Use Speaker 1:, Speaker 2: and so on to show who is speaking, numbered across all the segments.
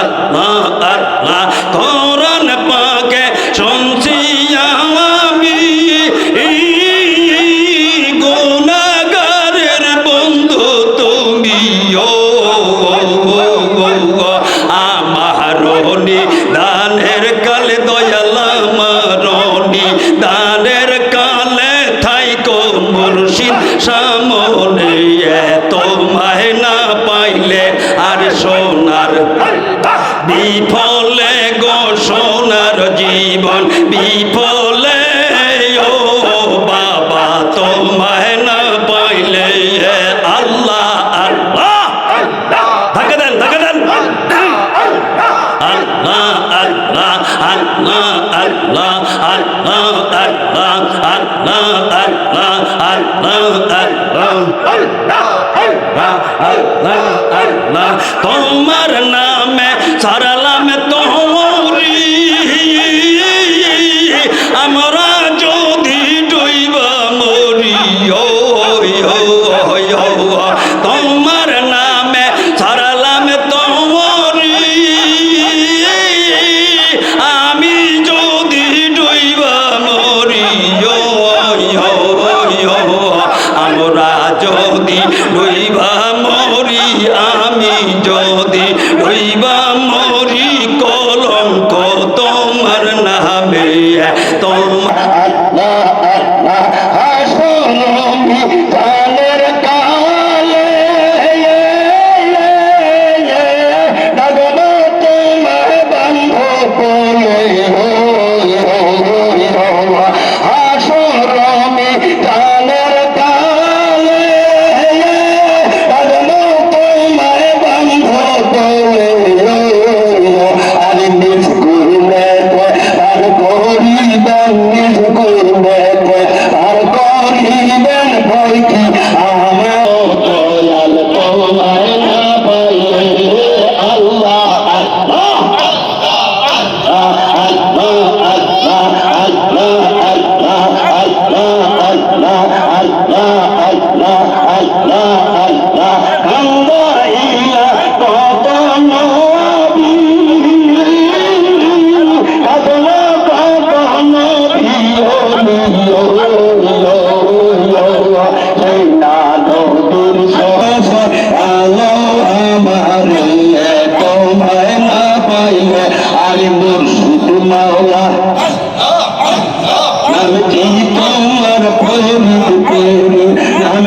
Speaker 1: আল্লাহ কোরআন পাকে শুনছি আমি। গুনাগারের বন্ধু তুমি আমার দানের কালে দয়াল দানের কালে থাইকো মুর্শিদ, সামনে আর সোনার বিফলে গো সোনার জীবন, বিফলে, ও বাবা, তোমায় না পাইলে আল্লাহ আল্লাহ ধাক্কা দেন ধাক্কা দেন। আল্লাহ আল্লাহ আল্লাহ আল্লাহ আল্লাহ আল্লাহ আল্লাহ আল্লাহ। আল্লাহ আল্লাহ আল্লাহ তোমার নামে সারালাম তোমরি আমি তোমার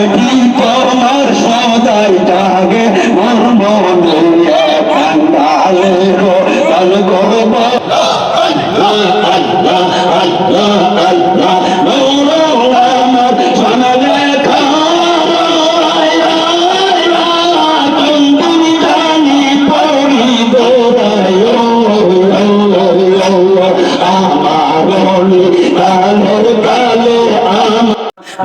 Speaker 2: Thank you.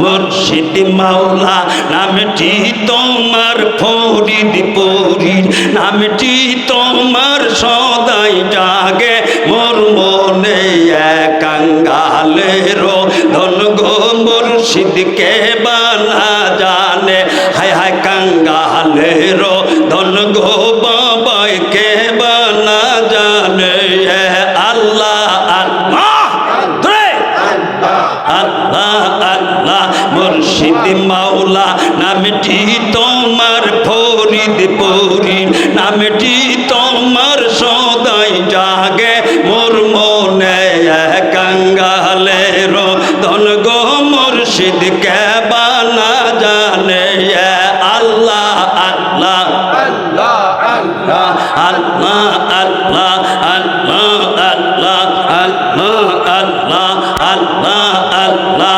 Speaker 2: মুর্শিদ মাওলা, নামটি তোমার
Speaker 1: ফরিদ পরির। নামটি তোমার সদাই জাগে, মোর মনে কাঙ্গালের ধন গো মুর্শিদ কে বানা জানে, হায় হায় কাঙ্গালের। ধন গো মুর্শিদ মাওলা নামটি তোমার ফরিদ পরি নামটি তোমার সদাই জাগে মোর মনে কাঙ্গালের ধন গো মুর্শিদ কে বানা জানে আল্লাহ আল্লাহ আল্লাহ আল্লাহ আল্লাহ আল্লাহ আল্লাহ আল্লাহ আল্লাহ আল্লাহ আল্লাহ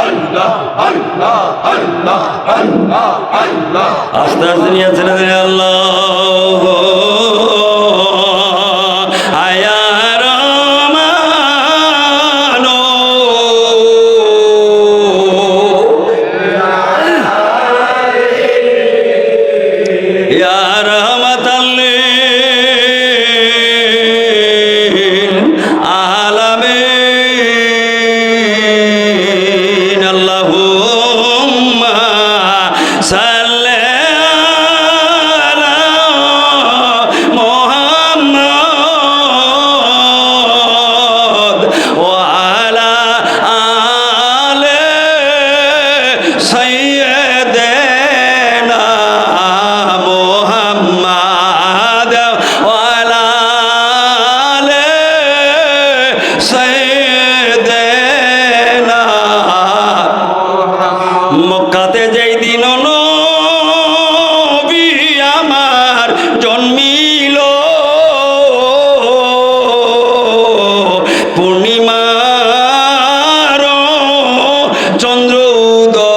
Speaker 1: আল্লাহ আল্লাহ
Speaker 2: আল্লাহ আল্লাহ আল্লাহ।
Speaker 1: আস্তে আস্তে নিয়ে আল্লাহ। ওই দিন নবী আমার জন্মিল। পূর্ণিমার চন্দ্র উদয়